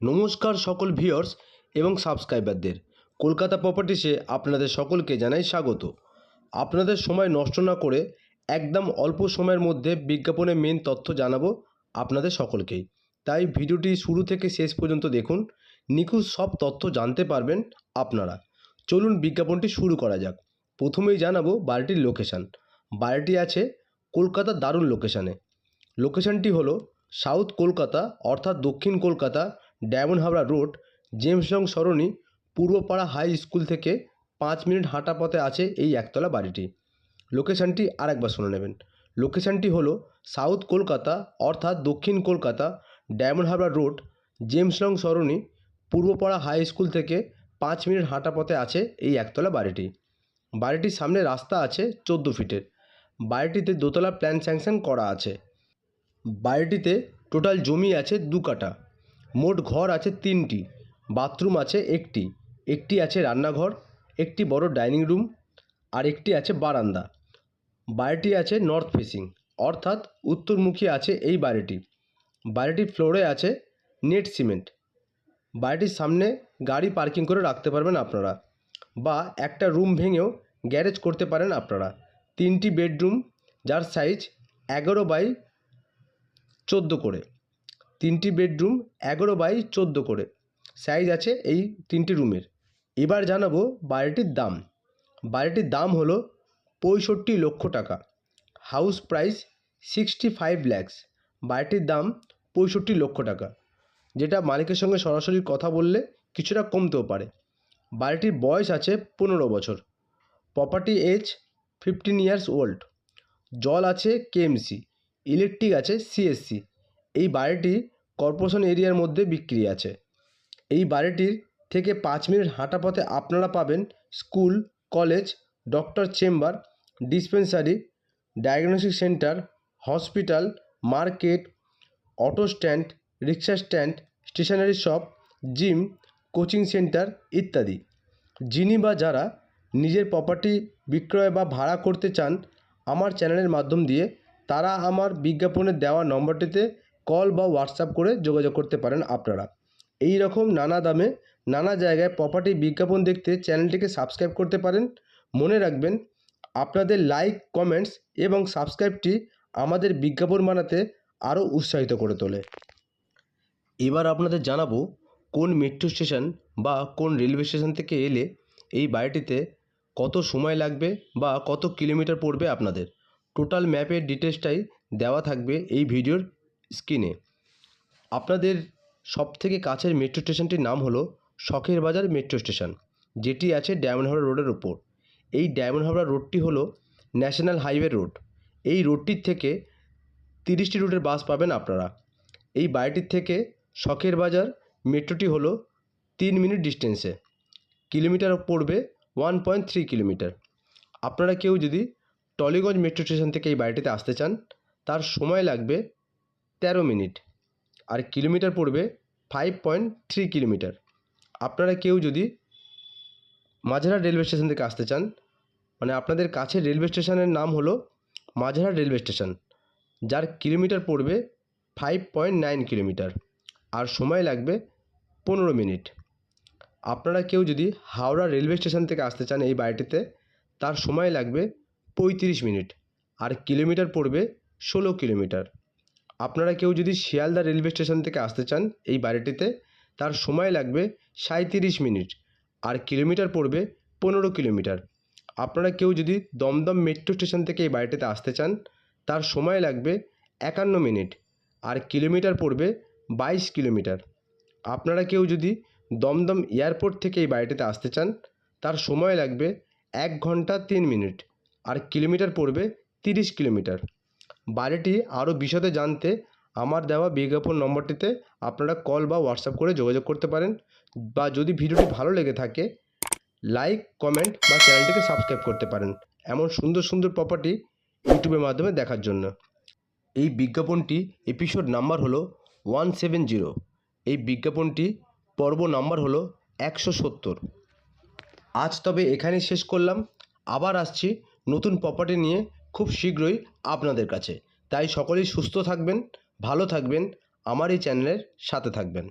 নমস্কার সকল ভিউয়ার্স এবং সাবস্ক্রাইবারদের। কলকাতা প্রপার্টিসে আপনাদের সকলকে জানাই স্বাগত। আপনাদের সময় নষ্ট না করে একদম অল্প সময়ের মধ্যে বিজ্ঞাপনের মেন তথ্য জানাব আপনাদের সকলকেই। তাই ভিডিওটি শুরু থেকে শেষ পর্যন্ত দেখুন, নিখুঁত সব তথ্য জানতে পারবেন আপনারা। চলুন বিজ্ঞাপনটি শুরু করা যাক। প্রথমেই জানাব বাড়িটির লোকেশান বাড়িটি আছে কলকাতার দারুণ লোকেশানে লোকেশানটি হলো সাউথ কলকাতা, অর্থাৎ দক্ষিণ কলকাতা ডায়মন্ড হাবড়া রোড, জেমসং সরণি, পূর্বপাড়া হাই স্কুল থেকে পাঁচ মিনিট হাঁটা পথে আছে এই একতলা বাড়িটি। লোকেশানটি আরেকবার শুনে নেবেন। লোকেশানটি হলো সাউথ কলকাতা, অর্থাৎ দক্ষিণ কলকাতা, ডায়মন্ড হাবড়া রোড জেমসলং সরণি, পূর্বপাড়া হাই স্কুল থেকে পাঁচ মিনিট হাঁটা পথে আছে এই একতলা বাড়িটি। বাড়িটির সামনে রাস্তা আছে চোদ্দ ফিটের। বাড়িটিতে দোতলা প্ল্যান স্যাংশন করা আছে। বাড়িটিতে টোটাল জমি আছে দু কাঠা। মোট ঘর আছে তিনটি, বাথরুম আছে একটি একটি আছে রান্নাঘর, একটি বড় ডাইনিং রুম আর একটি আছে বারান্দা। বাড়িটি আছে নর্থ ফেসিং, অর্থাৎ উত্তরমুখী আছে এই বাড়িটি। বাড়িটির ফ্লোরে আছে নেট সিমেন্ট। বাড়িটির সামনে গাড়ি পার্কিং করে রাখতে পারবেন আপনারা বা একটা রুম ভেঙেও গ্যারেজ করতে পারেন আপনারা। তিনটি বেডরুম, যার সাইজ এগারো বাই চোদ্দ করে। তিনটি বেডরুম এগারো বাই চোদ্দ করে। সাইজ আছে এই তিনটি রুমের। এবার জানাব বাড়িটির দাম। বাড়িটির দাম হলো পঁয়ষট্টি লক্ষ টাকা। House price sixty five lakhs বাড়িটির দাম পঁয়ষট্টি লক্ষ টাকা। যেটা মালিকের সঙ্গে সরাসরি কথা বললে কিছুটা কমতেও পারে। বাড়িটির বয়স আছে পনেরো বছর। Property age fifteen years old জল আছে কেএমসি ইলেকট্রিক আছে সিএসসি এই বাড়িটি কর্পোরেশন এরিয়ার মধ্যে বিক্রি আছে। এই বাড়িটির থেকে পাঁচ মিনিট হাঁটা পথে আপনারা পাবেন school, college, doctor chamber, dispensary, diagnostic centre, hospital, market, auto stand, rickshaw stand, stationery shop, gym, coaching centre ইত্যাদি। যিনি বা যারা নিজের প্রপার্টি বিক্রয় বা ভাড়া করতে চান, আমার চ্যানেলের মাধ্যম দিয়ে তারা আমার বিজ্ঞাপনে দেওয়া নম্বরটিতে কল বা হোয়াটসঅ্যাপ করে যোগাযোগ করতে পারেন আপনারা। এই রকম নানা দামে নানা জায়গায় প্রপার্টি বিজ্ঞাপন দেখতে চ্যানেলটিকে সাবস্ক্রাইব করতে পারেন। মনে রাখবেন, আপনাদের লাইক কমেন্টস এবং সাবস্ক্রাইবটি আমাদের বিজ্ঞাপন বানাতে আরও উৎসাহিত করে তোলে। এবার আপনাদের জানাব, কোন মেট্রো স্টেশন বা কোন রেলওয়ে স্টেশন থেকে এলে এই বাড়িটিতে কত সময় লাগবে বা কত কিলোমিটার পড়বে আপনাদের? টোটাল ম্যাপের ডিটেলসটাই দেওয়া থাকবে এই ভিডিওর স্ক্রিনে আপনাদের সবথেকে কাছের মেট্রো স্টেশনটির নাম হলো শখের বাজার মেট্রো স্টেশন যেটি আছে ডায়মন্ড হাবড়া রোডের ওপর এই ডায়মন্ড হাবড়া রোডটি হলো ন্যাশনাল হাইওয়ে রোড। এই রোডটির থেকে তিরিশটি রুটের বাস পাবেন আপনারা। এই বাড়িটির থেকে শখের বাজার মেট্রোটি হলো তিন মিনিট ডিস্টেন্সে কিলোমিটার পড়বে ওয়ান পয়েন্ট থ্রি কিলোমিটার আপনারা কেউ যদি টলিগঞ্জ মেট্রো স্টেশন থেকে এই বাড়িটিতে আসতে চান, তার সময় লাগবে তেরো মিনিট আর কিলোমিটার পড়বে ফাইভ পয়েন্ট থ্রি কিলোমিটার। আপনারা কেউ যদি মাঝেরহাট রেলওয়ে স্টেশন থেকে আসতে চান মানে আপনাদের কাছে রেলওয়ে স্টেশনের নাম হলো মাঝেরহাট রেলওয়ে স্টেশন, যার কিলোমিটার পড়বে ফাইভ পয়েন্ট নাইন কিলোমিটার আর সময় লাগবে পনেরো মিনিট। আপনারা কেউ যদি হাওড়া রেলওয়ে স্টেশন থেকে আসতে চান এই বাড়িটিতে, তার সময় লাগবে পঁয়ত্রিশ মিনিট আর কিলোমিটার পড়বে ষোলো কিলোমিটার। আপনারা কেউ যদি শিয়ালদা রেলওয়ে স্টেশন থেকে আসতে চান এই বাড়িটিতে, তার সময় লাগবে সাঁইত্রিশ মিনিট আর কিলোমিটার পড়বে পনেরো কিলোমিটার। আপনারা কেউ যদি দমদম মেট্রো স্টেশন থেকে এই বাড়িটিতে আসতে চান, তার সময় লাগবে একান্ন মিনিট আর কিলোমিটার পড়বে বাইশ কিলোমিটার। আপনারা কেউ যদি দমদম এয়ারপোর্ট থেকে এই বাড়িটিতে আসতে চান, তার সময় লাগবে এক ঘণ্টা তিন মিনিট আর কিলোমিটার পড়বে তিরিশ কিলোমিটার। বাড়িটি আরও বিশদে জানতে আমার দেওয়া বিজ্ঞাপন নম্বরটিতে আপনারা কল বা হোয়াটসঅ্যাপ করে যোগাযোগ করতে পারেন বা যদি ভিডিওটি ভালো লেগে থাকে, লাইক, কমেন্ট বা চ্যানেলটিকে সাবস্ক্রাইব করতে পারেন। এমন সুন্দর সুন্দর প্রপার্টি ইউটিউবের মাধ্যমে দেখার জন্য। এই বিজ্ঞাপনটি এপিসোড নাম্বার হলো ওয়ান সেভেন জিরো এই বিজ্ঞাপনটি পর্ব নাম্বার হলো একশো সত্তর। আজ তবে এখানেই শেষ করলাম। আবার আসছি নতুন প্রপার্টি নিয়ে খুব শীঘ্রই আপনাদের কাছে। তাই সকলেই সুস্থ থাকবেন, ভালো থাকবেন, আমার এই চ্যানেলের সাথে থাকবেন।